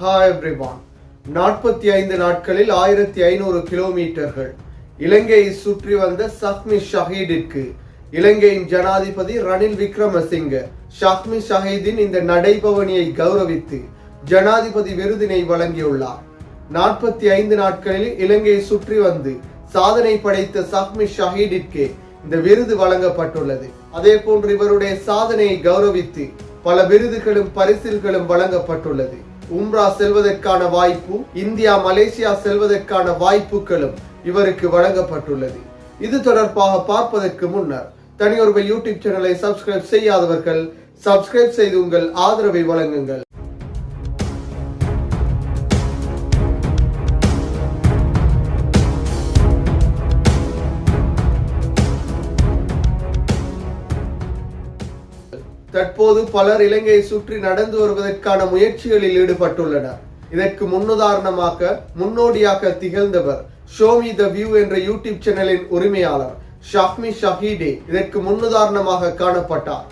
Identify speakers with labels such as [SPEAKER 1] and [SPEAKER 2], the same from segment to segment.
[SPEAKER 1] Hi everyone நாற்பத்தி ஐந்து நாட்களில் ஆயிரத்தி ஐநூறு கிலோமீட்டர்கள். இலங்கையை சுற்றி வந்த சஹ்மி ஷஹீடிற்கு இலங்கையின் ஜனாதிபதி ரணில் விக்ரமசிங்க ஷஹ்மி ஷஹீதின் இந்த நடைபவனியை கௌரவித்து ஜனாதிபதி விருதினை வழங்கியுள்ளார். நாற்பத்தி ஐந்து நாட்களில் இலங்கையை சுற்றி வந்து சாதனை படைத்த சஹ்மி ஷஹீடிற்கு இந்த விருது வழங்கப்பட்டுள்ளது. அதே போன்று இவருடைய சாதனையை கௌரவித்து பல விருதுகளும் பரிசில்களும் வழங்கப்பட்டுள்ளது. உம்ரா செல்வதற்கான வாய்ப்பு இந்தியா மலேசியா செல்வதற்கான வாய்ப்புகளும் இவருக்கு வழங்கப்பட்டுள்ளது. இது தொடர்பாக பார்ப்பதற்கு முன்னர் தனியொருவர் யூடியூப் சேனலை சப்ஸ்கிரைப் செய்யாதவர்கள் சப்ஸ்கிரைப் செய்து உங்கள் ஆதரவை வழங்குங்கள். தற்போது பலர் இலங்கையை சுற்றி நடந்து வருவதற்கான முயற்சிகளில் ஈடுபட்டுள்ளனர். இதற்கு முன்னுதாரணமாக முன்னோடியாக திகழ்ந்தவர் ஷோமி த வியூ என்ற யூடியூப் சேனலின் உரிமையாளர் ஷஹ்மி ஷஹீடே இதற்கு முன்னுதாரணமாக காணப்பட்டார்.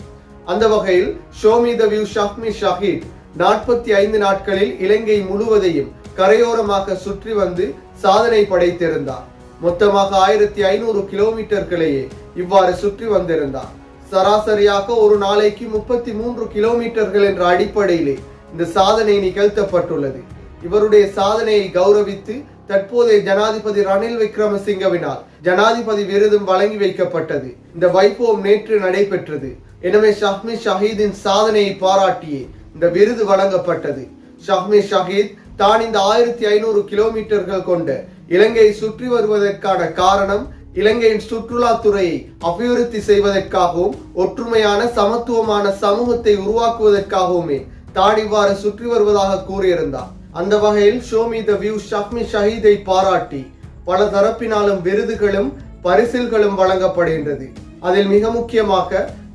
[SPEAKER 1] அந்த வகையில் ஷோமி த வியூ ஷஹ்மி ஷஹீத் நாற்பத்தி ஐந்து நாட்களில் இலங்கை முழுவதையும் கரையோரமாக சுற்றி வந்து சாதனை படைத்திருந்தார். மொத்தமாக ஆயிரத்தி ஐநூறு கிலோமீட்டர்களையே இவ்வாறு சுற்றி வந்திருந்தார். சராசரியாக ஒரு நாளைக்கு முப்பத்தி மூன்று கிலோமீட்டர்கள் என்ற அடிப்படையிலே இந்த சாதனை நிகழ்த்தப்பட்டுள்ளது. இவருடைய சாதனையை கௌரவித்து தற்போதைய ஜனாதிபதி ரணில் விக்ரமசிங்கவினால் ஜனாதிபதி விருதும் வழங்கி வைக்கப்பட்டது. இந்த வைபவம் நேற்று நடைபெற்றது. எனவே ஷஹ்மி ஷஹீதின் சாதனையை பாராட்டியே இந்த விருது வழங்கப்பட்டது. ஷஹ்மி ஷஹீத் தான் இந்த ஆயிரத்தி ஐநூறு கிலோமீட்டர்கள் கொண்ட இலங்கையை சுற்றி வருவதற்கான காரணம் இலங்கையின் சுற்றுலாத்துறையை அபிவிருத்தி செய்வதற்காகவும் ஒற்றுமையான சமத்துவமான சமூகத்தை உருவாக்குவதற்காகவுமே தான் சுற்றி வருவதாக கூறியிருந்தார். அந்த வகையில் ஷோமி த வியூ ஷஹ்மி ஷஹீதை பாராட்டி பல தரப்பினாலும் விருதுகளும் பரிசில்களும் வழங்கப்படுகின்றது. அதில் மிக முக்கியமாக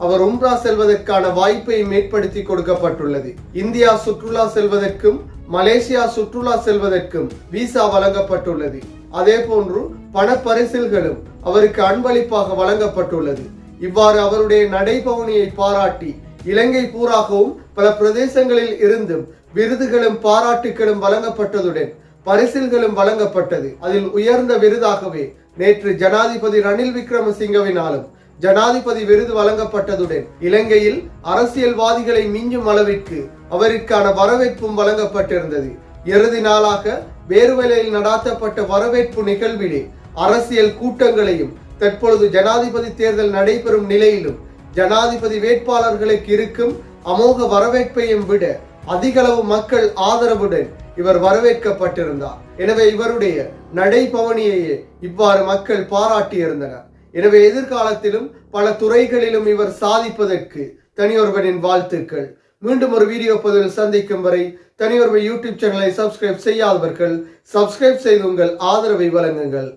[SPEAKER 1] அவர் உம்ரா செல்வதற்கான வாய்ப்பை மேற்படுத்தி கொடுக்கப்பட்டுள்ளது. இந்தியா சுற்றுலா செல்வதற்கும் மலேசியா சுற்றுலா செல்வதற்கும் விசா வழங்கப்பட்டுள்ளது. அதே போன்று பண பரிசில்களும் அவருக்கு அன்பளிப்பாக வழங்கப்பட்டுள்ளது. இவ்வாறு அவருடைய நடைபவனியை பாராட்டி இலங்கை பூராகவும் பல பிரதேசங்களில் இருந்தும் விருதுகளும் பாராட்டுகளும் வழங்கப்பட்டதுடன் பரிசில்களும் வழங்கப்பட்டது. அதில் உயர்ந்த விருதாகவே நேற்று ஜனாதிபதி ரணில் விக்ரமசிங்கவினாலும் ஜனாதிபதி விருது வழங்கப்பட்டதுடன் இலங்கையில் அரசியல்வாதிகளை மிஞ்சும் அளவிற்கு அவருக்கான வரவேற்பும் வழங்கப்பட்டிருந்தது. இறுதி நாளாக வேறுவலையில் நடாத்தப்பட்ட வரவேற்பு நிகழ்விலே அரசியல் கூட்டங்களையும் தற்பொழுது ஜனாதிபதி தேர்தல் நடைபெறும் நிலையிலும் ஜனாதிபதி வேட்பாளர்களுக்கு இருக்கும் அமோக வரவேற்பையும் விட அதிகளவு மக்கள் ஆதரவுடன் இவர் வரவேற்கப்பட்டிருந்தார். எனவே இவருடைய நடைபவனியையே இவ்வாறு மக்கள் பாராட்டியிருந்தனர். எனவே எதிர்காலத்திலும் பல துறைகளிலும் இவர் சாதிப்பதற்கு தனியொருவனின் வாழ்த்துக்கள். மீண்டும் ஒரு வீடியோ பதிவில் சந்திக்கும் வரை தனியொருவர் யூடியூப் சேனலை சப்ஸ்கிரைப் செய்யாதவர்கள் சப்ஸ்கிரைப் செய்து உங்கள் ஆதரவை வழங்குங்கள்.